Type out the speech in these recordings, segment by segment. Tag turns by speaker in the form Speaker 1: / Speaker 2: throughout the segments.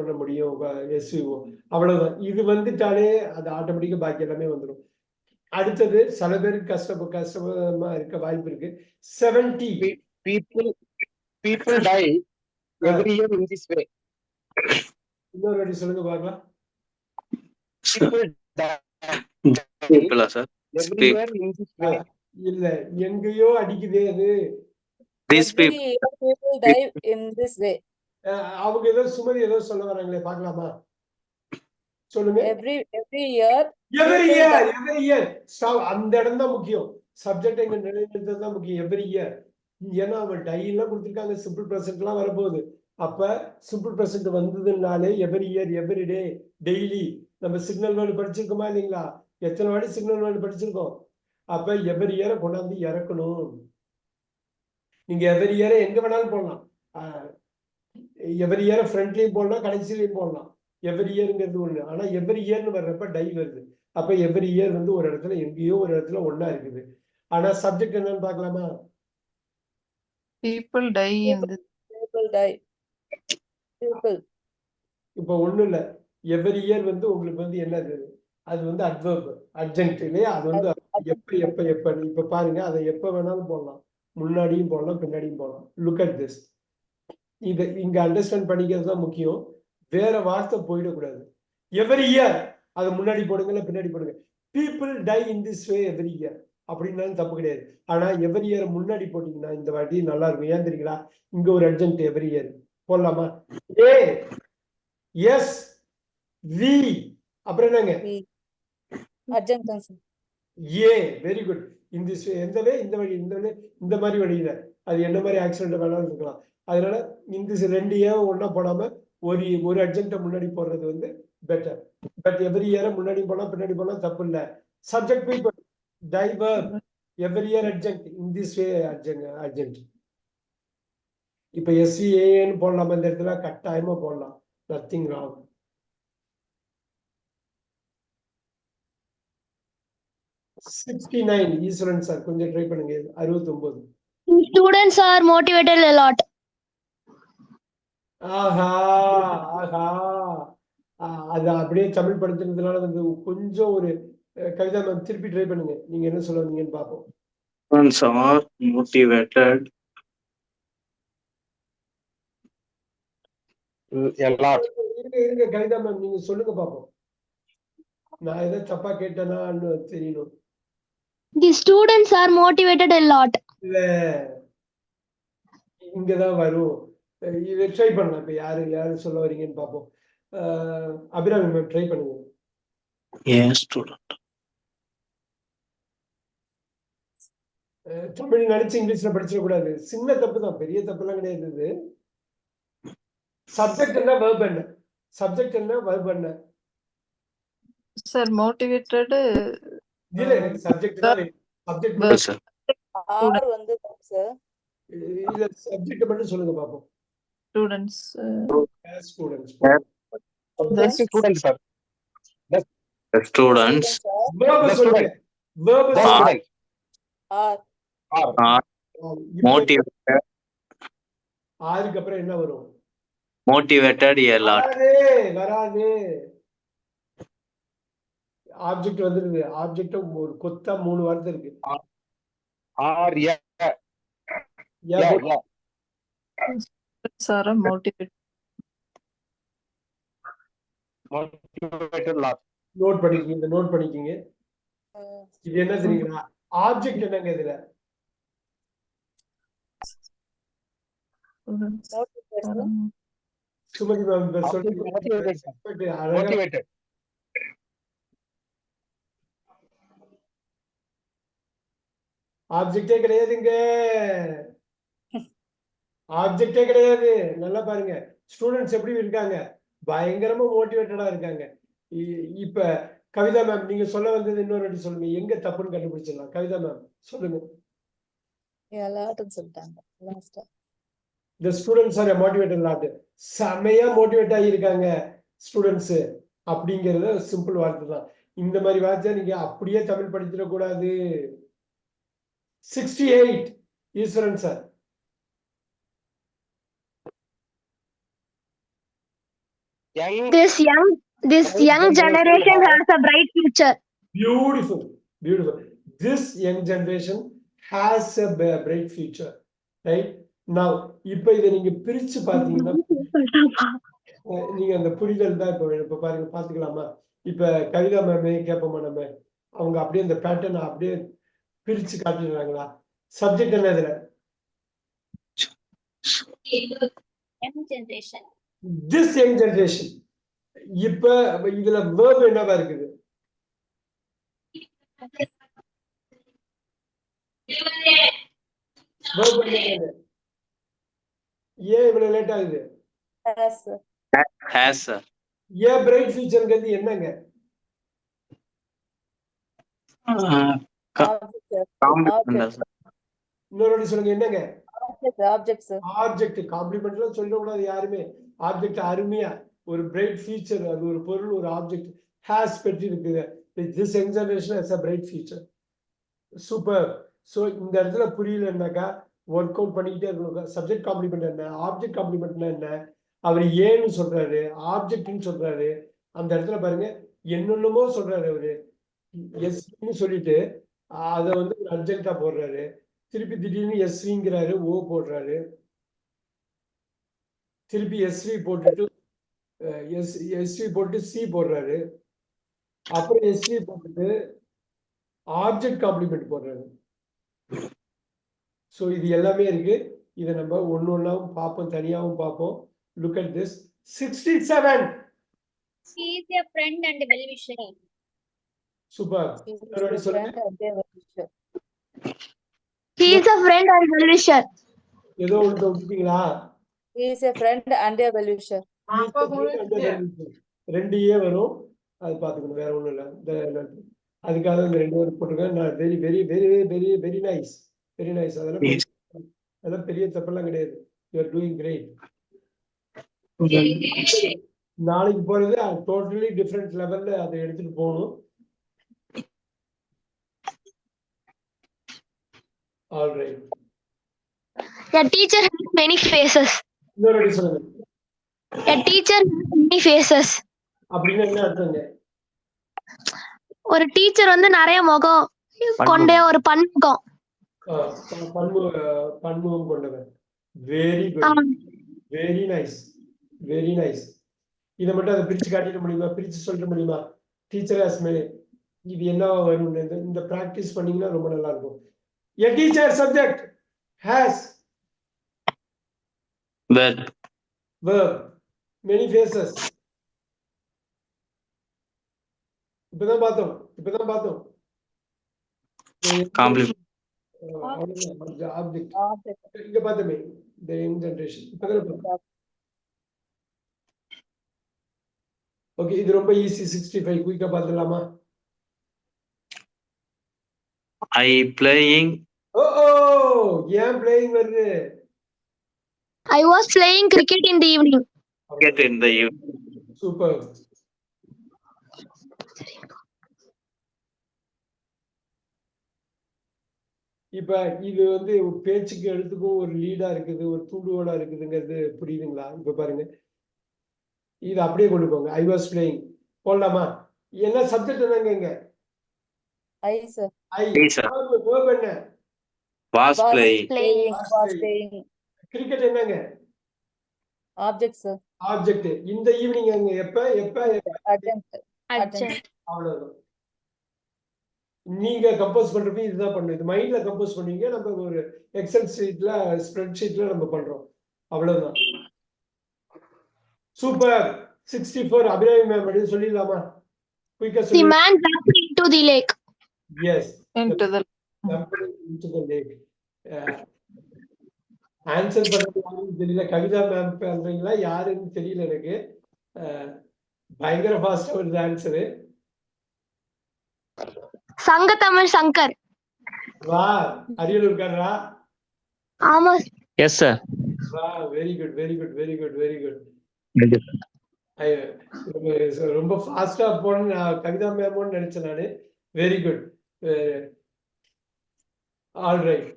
Speaker 1: பண்ண முடியும் எஸ்விஓ அவ்வளவுதான். இது வந்துட்டாலே அது ஆட்டோமேட்டிக்கா பாக்கி எல்லாமே வந்துடும் அடுத்தது சில பேருக்கு கஷ்ட கஷ்டமா இருக்க வாய்ப்பு இருக்கு. Seventy
Speaker 2: people people die every year in this way.
Speaker 1: இன்னொரு வாட்டி சொல்லுங்க பார்க்கலாம்.
Speaker 3: பீப்புளா sir
Speaker 2: every year in this way.
Speaker 1: இல்ல எங்கேயோ அடிக்குதே அது.
Speaker 3: These
Speaker 4: Every
Speaker 3: people
Speaker 4: year people die in this way.
Speaker 1: அஹ் அவங்க ஏதோ சுமதி ஏதோ சொல்ல வராங்களே பார்க்கலாமா? சொல்லுங்க.
Speaker 4: Every every year
Speaker 1: every
Speaker 4: year.
Speaker 1: Every year அந்த இடம் தான் முக்கியம். சப்ஜெக்ட் எங்க நிலைநிறுத்தது தான் முக்கியம் எவ்ரி இயர் ஏன்னா அவன் டை எல்லாம் கொடுத்துருக்காங்க சிம்பிள் ப்ரெசென்ட் எல்லாம் வரப்போகுது. அப்ப simple present வந்ததுனாலே every year every day daily நம்ம சிக்னல் வேர்டு படிச்சிருக்கோமா இல்லைங்களா? எத்தனை வாட்டி சிக்னல் வேர்டு படிச்சிருக்கோம்? அப்ப எவ்ரி இயரை கொண்டாந்து இறக்கணும். நீங்க எவ்ரி இயரை எங்க வேணாலும் போடலாம். எவ்ரி இயரை ஃப்ரண்ட்லயும் போடலாம் கடைசிலையும் போடலாம். எவ்ரி இயருங்கிறது ஒண்ணு. ஆனா எவ்ரி இயர்னு வர்றப்ப டை வருது. அப்ப எவ்ரி இயர் வந்து ஒரு இடத்துல எங்கேயோ ஒரு இடத்துல ஒண்ணா இருக்குது. ஆனா சப்ஜெக்ட் என்னன்னு பார்க்கலாமா?
Speaker 5: People die in this.
Speaker 4: people die. People.
Speaker 1: இப்போ ஒண்ணும் இல்ல. எவ்ரி இயர் வந்து உங்களுக்கு வந்து என்னது? அது வந்து அட்வர்ப் அர்ஜென்ட் இல்லையா? அது வந்து எப்ப எப்ப எப்ப? இப்ப பாருங்க அதை எப்ப வேணாலும் போடலாம். முன்னாடியும் போடலாம் பின்னாடியும் போடலாம். லுக் அட் திஸ் இத இங்க அண்டர்ஸ்டாண்ட் பண்ணிக்கிறது தான் முக்கியம். வேற வார்த்தை போயிடக்கூடாது. எவ்ரி இயர் அதை முன்னாடி போடுங்க இல்ல பின்னாடி போடுங்க. People die in this way every year அப்படின்னாலும் தப்பு கிடையாது. ஆனா எவ்ரி இயர் முன்னாடி போட்டீங்கன்னா இந்த வாட்டி நல்லா இருக்கும். ஏன் தெரியுங்களா? இங்க ஒரு அர்ஜென்ட் எவ்ரி இயர் போடலாமா? ஏ எஸ் வி அப்புறம் என்னங்க. ஏ வெரி குட் இந்த எந்த வே இந்த வழி இந்த வழி இந்த மாதிரி வழியில. அது என்ன மாதிரி ஆக்சிடென்ட் வேணாலும் இருக்கலாம். அதனால இந்த ரெண்டு இயர் ஒண்ணா போடாம ஒரு ஒரு அர்ஜென்ட்டை முன்னாடி போடுறது வந்து பெட்டர் பட் எவ்ரி இயரை முன்னாடி போனா பின்னாடி போனா தப்பு இல்ல. Subject people diver every year urgent in this way urgent urgent இப்ப எஸ்சிஏன்னு போடலாம் இந்த இடத்துல? கட்டாயமா போடலாம். Nothing wrong sixty nine Eswaran sir கொஞ்சம் ட்ரை பண்ணுங்க. அறுபத்தி ஒன்பது
Speaker 6: students are motivated a lot.
Speaker 1: ஆஹா ஆஹா. ஆ, அது அப்படியே தமிழ் வந்து கொஞ்சம் ஒரு கவிதா மேம் திருப்பி ட்ரை பண்ணுங்க. நீங்க என்ன சொல்ல வந்தீங்கன்னு பார்ப்போம்
Speaker 3: Students are motivated
Speaker 2: a lot.
Speaker 1: இருங்க இருங்க கவிதா மேம் நீங்க சொல்லுங்க பார்ப்போம் நான் ஏதோ தப்பா கேட்டேனான்னு தெரியணும்.
Speaker 6: The students are motivated a lot.
Speaker 1: இல்ல. இங்கதான் வரும். இதை ட்ரை பண்ணலாம். இப்ப யாரு யாரு சொல்ல வரீங்கன்னு பார்ப்போம். அபிராமி மேம் ட்ரை பண்ணுங்க. தமிழ் நினைச்சு இங்கிலீஷ்ல படிச்சிடக்கூடாது சின்ன தப்பு தான். பெரிய தப்புலாம் கிடையாது இது. சப்ஜெக்ட் என்ன verb என்ன? சப்ஜெக்ட் என்ன verb என்ன?
Speaker 5: Sir, motivated.
Speaker 1: இல்ல சப்ஜெக்ட் தான். சப்ஜெக்ட்
Speaker 4: வந்து sir.
Speaker 1: இல்ல சப்ஜெக்ட் மட்டும் சொல்லுங்க பார்ப்போம்.
Speaker 5: Students. uh,
Speaker 1: ஸ்டூடெண்ட்ஸ்
Speaker 3: motivated
Speaker 1: ஆறுக்கு அப்புறம் என்ன வரும்
Speaker 3: motivated a lot.
Speaker 1: வராது ஆப்ஜெக்ட் வந்துருது ஆப்ஜெக்ட் ஒரு கொத்தா மூணு வார்த்தை இருக்கு
Speaker 2: are yeah
Speaker 5: are motivated.
Speaker 2: motivated lot
Speaker 1: note பண்ணிக்கிங்க இந்த நோட் பண்ணிக்கிங்க
Speaker 4: uh,
Speaker 1: இது என்ன தெரியுங்களா ஆப்ஜெக்ட் என்னங்க இதுல சுமதி மேம் இப்ப சொல்லி
Speaker 2: motivated sir.
Speaker 1: அழகா
Speaker 2: motivated
Speaker 1: ஆப்ஜெக்டே கிடையாதுங்க ஆப்ஜெக்டே கிடையாது. நல்லா பாருங்க. ஸ்டூடெண்ட்ஸ் எப்படி இருக்காங்க? பயங்கரமா மோட்டிவேட்டடா இருக்காங்க. இப்ப கவிதா மேம் நீங்க சொல்ல வந்தது இன்னொரு வாட்டி சொல்லுங்க. எங்க தப்புன்னு கண்டுபிடிச்சிடலாம். கவிதா மேம் சொல்லுங்க.
Speaker 4: எல்லாரும் சொல்லிட்டாங்க.
Speaker 1: இந்த ஸ்டூடெண்ட்ஸ் ஆர் மோட்டிவேட்டட் நாட் செமையா மோட்டிவேட் ஆகியிருக்காங்க ஸ்டூடெண்ட்ஸ் அப்படிங்கறது சிம்பிள் வார்த்தை தான். இந்த மாதிரி வார்த்தை நீங்க அப்படியே Tamil படிச்சிடக்கூடாது. Sixty eight Eswaran sir
Speaker 2: young
Speaker 6: This young this young generation has a bright future.
Speaker 1: Beautiful, beautiful. This young generation has a b- bright future, right? Now, இப்ப இதை நீங்க பிரிச்சு பாத்தீங்கன்னா நீங்க அந்த புரிதல் தான் இப்ப. இப்ப பாருங்க பாத்துக்கலாமா இப்ப கவிதா மேமே கேட்போமா நம்ம அவங்க அப்படியே அந்த பேட்டர்ன் அப்படியே பிரிச்சு காட்டிடுறாங்களா சப்ஜெக்ட் என்ன இதுல
Speaker 7: young generation.
Speaker 1: This young generation இப்ப இதுல வேர்ப் என்னவா இருக்குது verb என்னது? ஏன் இவ்வளவு லேட் ஆகுது. ஏன் பிரைட் ஃபியூச்சர்ங்கிறது என்னங்க. இன்னொரு சொல்லுங்க என்னங்க. ஆப்ஜெக்ட் காம்ப்ளிமெண்ட்லாம் சொல்லக்கூடாது யாருமே ஆப்ஜெக்ட் அருமையா ஒரு பிரைட் ஃபியூச்சர் அது ஒரு பொருள் ஒரு ஆப்ஜெக்ட் ஹேஸ் பெற்று இருக்குது this young generation has a bright future super so இந்த இடத்துல புரியலன்னாக்கா ஒர்க் அவுட் பண்ணிக்கிட்டே இருக்கணும் சப்ஜெக்ட் காம்ப்ளிமெண்ட் என்ன? ஆப்ஜெக்ட் காம்ப்ளிமெண்ட்னா என்ன? அவர் ஏன்னு சொல்றாரு. ஆப்ஜெக்ட்னு சொல்றாரு. அந்த இடத்துல பாருங்க. என்னென்னமோ சொல்றாரு அவரு. எஸ்ன்னு சொல்லிட்டு அதை வந்து ஒரு அர்ஜென்ட்டா போடுறாரு. திருப்பி திடீர்னு எஸ்விங்கிறாரு ஓ போடுறாரு. திருப்பி எஸ்வி போட்டுட்டு எஸ் எஸ்வி போட்டு சி போடுறாரு அப்புறம் எஸ்வி போட்டுட்டு ஆப்ஜெக்ட் காம்ப்ளிமெண்ட் போடுறாரு ஸோ இது எல்லாமே இருக்கு இதை நம்ம ஒன்று ஒன்றாவும் பார்ப்போம் தனியாகவும் பார்ப்போம்
Speaker 7: look
Speaker 1: at
Speaker 4: this sixty
Speaker 1: seven.
Speaker 4: Super
Speaker 1: சொல்லுங்க.
Speaker 4: friend and they were teacher.
Speaker 6: He is a friend and well-wisher.
Speaker 1: ஏதோ ஒன்று விட்டுட்டீங்களா
Speaker 4: He is a friend and a well-wisher.
Speaker 1: ரெண்டு ஏ வரும். அது பார்த்துக்கணும். வேற ஒன்றும் இல்லை. அதுக்காக இந்த ரெண்டு பேரும் போட்டிருக்கேன் நான் very very very very very nice very nice அதெல்லாம் அதெல்லாம் பெரிய தப்பெல்லாம் கிடையாது. யூ ஆர் டூயிங் கிரேட் நாளைக்கு போறது டோட்டலி டிஃப்ரெண்ட் லெவல்ல அதை எடுத்துட்டு போகணும்.
Speaker 6: All right has many faces.
Speaker 1: இன்னொரு வாட்டி சொல்லுங்க.
Speaker 6: A teacher has many faces.
Speaker 1: அப்படின்னு என்ன அர்த்தங்க?
Speaker 6: ஒரு டீச்சர் வந்து நிறைய முகம் கொண்ட ஒரு பன்முகம்.
Speaker 1: ஆ, ப- பன்மு அஹ், பன்முகம் கொண்டவர். வெரி குட்
Speaker 6: ஆம்.
Speaker 1: வெரி நைஸ் வெரி நைஸ் இதை மட்டும் அதை பிரிச்சு காட்டிட முடியுமா? பிரிச்சு சொல்லிட முடியுமா? டீச்சர் ஆஸ் மே இது என்னவா வரும் இந்த இந்த ப்ராக்டிஸ் பண்ணீங்கன்னா ரொம்ப நல்லா இருக்கும். A teacher subject has
Speaker 3: Verb.
Speaker 1: verb. Many faces. இப்பதான் பார்த்தோம். இப்பதான் பார்த்தோம். ஆப்ஜெக்ட். இங்க இப்பதான் ஓகே இது ரொம்ப ஈஸி சிக்ஸ்டி ஃபைவ் குயிக்கா பார்த்துடலாமா?
Speaker 3: I playing
Speaker 1: ஓ ஓ ஏன் பிளேயிங் வருது?
Speaker 6: I was playing cricket in the evening.
Speaker 3: cricket in the evening.
Speaker 1: Super இப்ப இது வந்து பேச்சுக்கு எழுத்துக்கும் ஒரு லீடா இருக்குது ஒரு தூண்டுகோலா இருக்குதுங்கிறது புரியுதுங்களா? இப்ப பாருங்க. இது அப்படியே கொண்டு போங்க. ஐ வாஸ் பிளேயிங் போடலாமா? என்ன சப்ஜெக்ட் என்னங்க இங்க. ஐ
Speaker 3: sir.
Speaker 1: verb என்ன?
Speaker 3: Was
Speaker 4: Was
Speaker 1: கிரிக்கெட் என்னங்க?
Speaker 4: Object, sir.
Speaker 1: ஆப்ஜெக்ட் இந்த ஈவினிங் அங்க எப்ப எப்ப. அவ்வளவுதான். நீங்க கம்போஸ் பண்றப்ப இதுதான் பண்ணும். இது மைண்ட்ல கம்போஸ் பண்ணுவீங்க நம்ம ஒரு எக்ஸல் ஷீட்ல ஸ்ப்ரெட் ஷீட்ல நம்ம பண்றோம். அவ்வளவுதான். Super sixty four Abhirami ma'am அப்படின்னு சொல்லிடலாமா? குயிக்கா சொல்லி.
Speaker 6: jumped into the lake.
Speaker 1: Yes
Speaker 5: into the
Speaker 1: answer பண்றது யாருன்னு தெரியல. கவிதா மேம் பண்றீங்களா யாருன்னு தெரியல எனக்கு. பயங்கர ஃபாஸ்டா வருது ஆன்சரு
Speaker 6: சங்கத்தமிழ் சங்கர்.
Speaker 1: வா அரியலூர்காரரா?
Speaker 6: ஆமா.
Speaker 3: Yes, sir.
Speaker 1: வா very good very good very good very good
Speaker 3: Thank you.
Speaker 1: ரொம்ப ஃபாஸ்டா போன கவிதா மேமோன்னு நினைச்சேன் நானு. Very good all right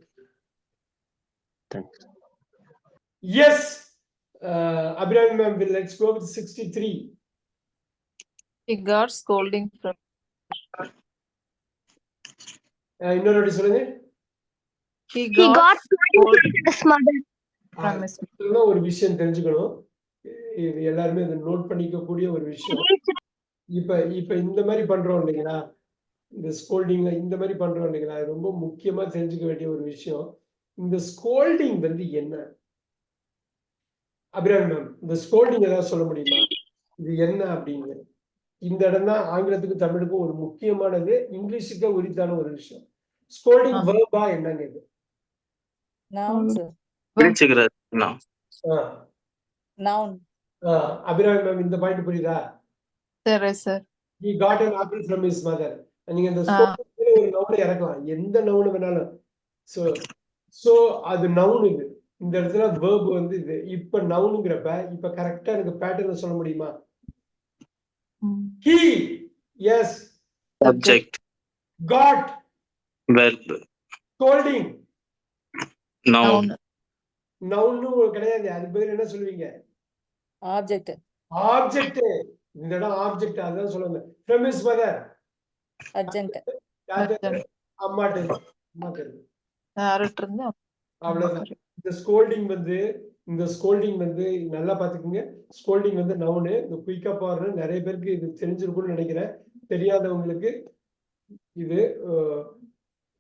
Speaker 1: yes uh, Abhiram ma'am, let's go with sixty-three.
Speaker 5: He got scolding from
Speaker 1: Uh, இன்னொரு சொல்லுங்க.
Speaker 5: He
Speaker 6: He
Speaker 5: got
Speaker 6: got
Speaker 5: scolded
Speaker 6: his mother.
Speaker 5: from his
Speaker 1: இதெல்லாம் ஒரு விஷயம் தெரிஞ்சுக்கணும். இது எல்லாருமே இதை நோட் பண்ணிக்க கூடிய ஒரு விஷயம். இப்ப இப்ப இந்த மாதிரி பண்றோம் இல்லைங்களா? இந்த ஸ்கோல்டிங் இந்த மாதிரி பண்றோம் இல்லைங்களா? இது ரொம்ப முக்கியமா தெரிஞ்சுக்க வேண்டிய ஒரு விஷயம். இந்த ஸ்கோல்டிங் வந்து என்ன? அபிராமி மேம் இந்த ஸ்கோல்டிங் ஏதாவது சொல்ல முடியுமா? இது என்ன அப்படின்னு. இந்த இடம் தான் ஆங்கிலத்துக்கும் தமிழுக்கும் ஒரு முக்கியமானது இங்கிலீஷுக்கு உரித்தான ஒரு விஷயம். ஸ்கோல்டிங். வேர்பா என்னங்க இது அபிராமி மேம் இந்த பாயிண்ட் புரியுதா?
Speaker 5: sir, yes, sir.
Speaker 1: he got an apple from his mother. நீங்க இந்த ஒரு நவுனை இறக்கலாம். எந்த நவுன் வேணாலும். சோ சோ அது நவுன் இது. இந்த இடத்துல verb வந்து இது. இப்ப நவுனுங்கிறப்ப இப்ப கரெக்டா எனக்கு பேட்டர்ன் சொல்ல முடியுமா? he yes.
Speaker 3: Subject
Speaker 1: got
Speaker 3: verb
Speaker 1: scolding.
Speaker 3: Noun
Speaker 5: Noun.
Speaker 1: நவுன்னு கிடையாது. அதுக்கு பதில் என்ன சொல்லுவீங்க?
Speaker 4: Object.
Speaker 1: ஆப்ஜெக்ட் இந்த இடம் ஆப்ஜெக்ட் அதான் his mother.
Speaker 4: Adjunct.
Speaker 5: Adjunct.
Speaker 1: அம்மாட்டு அம்மாட்டு அவ்வளவுதான். இந்த ஸ்கோல்டிங் வந்து இந்த ஸ்கோல்டிங் வந்து நல்லா பாத்துக்கோங்க ஸ்கோல்டிங் வந்து நவுனு இந்த குயிக்கா பாருன்னு நிறைய பேருக்கு இது தெரிஞ்சிருக்கும்னு நினைக்கிறேன். தெரியாதவங்களுக்கு இது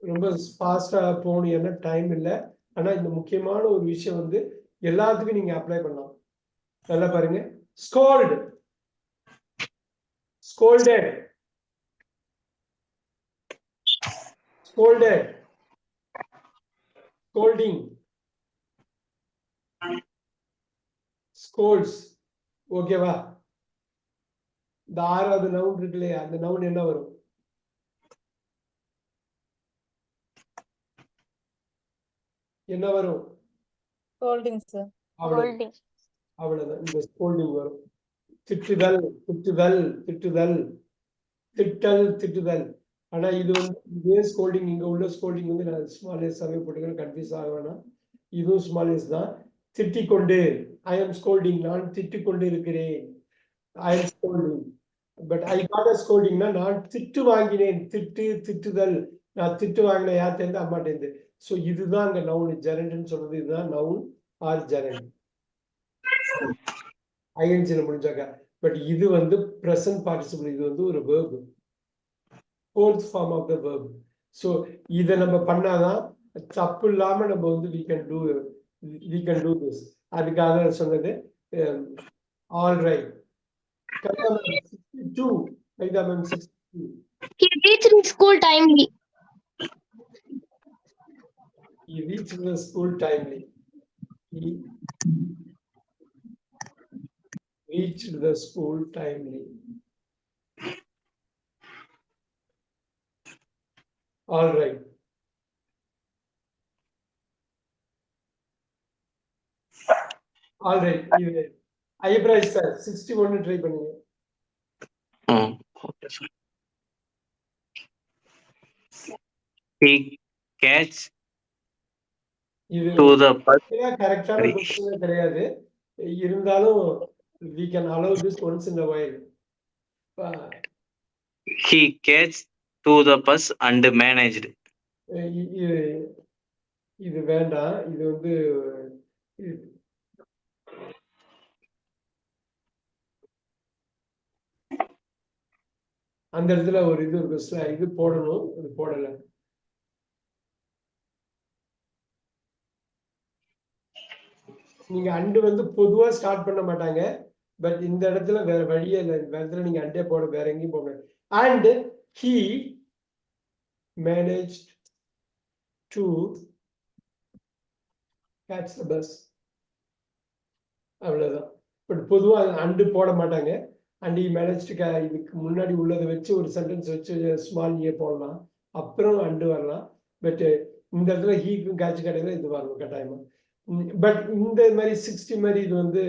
Speaker 1: ரொம்ப ஃபாஸ்டா போகணும் ஏன்னா டைம் இல்லை. ஆனா இந்த முக்கியமான ஒரு விஷயம் வந்து எல்லாத்துக்கும் நீங்க அப்ளை பண்ணலாம். நல்லா பாருங்க. Scold scolded scolded scolding scolds ஓகேவா இந்த ஆறாவது நவுன் இருக்கு இல்லையா அந்த நவுன் என்ன வரும்? என்ன வரும். அவ்வளவு. அவ்வளவுதான். இந்த ஸ்கோல்டிங் வரும். திட்டுதல் திட்டுதல் திட்டுதல். திட்டல் திட்டுதல். ஆனா இது வந்து இதே ஸ்கோல்டிங் இங்க உள்ள ஸ்கோல்டிங் வந்து நான் ஸ்மால் எஸ்ஸாவே போட்டுக்கிறேன். கன்ஃபியூஸ் ஆக வேணாம். இதுவும் ஸ்மால் எஸ் தான். திட்டிக் கொண்டு ஐ எம் ஸ்கோல்டிங் நான் திட்டிக் கொண்டு இருக்கிறேன் I am scolding but I got a ஸ்கோல்டிங்னா நான் திட்டு வாங்கினேன். திட்டு திட்டுதல். நான் திட்டு வாங்கினேன் தெரிந்து அம்மாட்டேந்து ஸோ இதுதான் அங்க நவுன் ஜெரண்ட்னு சொல்றது இதுதான் நவுன் ஆர் ஜெரண்ட் ஐஎன்ஜில முடிஞ்சாக்க. பட் இது வந்து ப்ரெசன்ட் பார்ட்டிசிபிள் இது வந்து ஒரு verb fourth form of the verb so இதை நம்ம பண்ணாதான் தப்பு இல்லாம நம்ம வந்து we can do we can do this அதுக்காக சொன்னது all right two கைதா ma'am sixty
Speaker 6: He reached his school timely.
Speaker 1: He reached the school timely. He reached the school timely. All right. Right. இது ஐயப்ராஜ் சார் சிக்ஸ்டி ஒன்னு try பண்ணுங்க
Speaker 3: okay sir he catch
Speaker 1: இது
Speaker 3: to the bus
Speaker 1: கரெக்டான
Speaker 3: சரி.
Speaker 1: Question கிடையாது இருந்தாலும் we can allow this once in a while. Uh,
Speaker 3: he catch to the bus and managed
Speaker 1: இ- இ- இது வேண்டாம் இது வந்து அந்த இடத்துல ஒரு இது இருக்கு இது போடணும் அது போடல. நீங்க அண்டு வந்து பொதுவா ஸ்டார்ட் பண்ண மாட்டாங்க. பட் இந்த இடத்துல வேற வழியே இல்லை. இந்த இடத்துல நீங்க அண்டே போட வேற எங்கேயும் போக and he manage to catch the bus அவ்வளவுதான். பட் பொதுவா அண்டு போட மாட்டாங்க. அண்ட் ஈ மேனேஜ் டு இதுக்கு முன்னாடி உள்ளதை வச்சு ஒரு சென்டென்ஸ் வச்சு ஸ்மால் ஏ போடலாம். அப்புறம் அண்டு வரலாம். பட் இந்த இடத்துல ஹீக்கும் கேட்ச் கிடையாது இது வரணும் கட்டாயமா. பட் இந்த மாதிரி சிக்ஸ்டி மாதிரி இது வந்து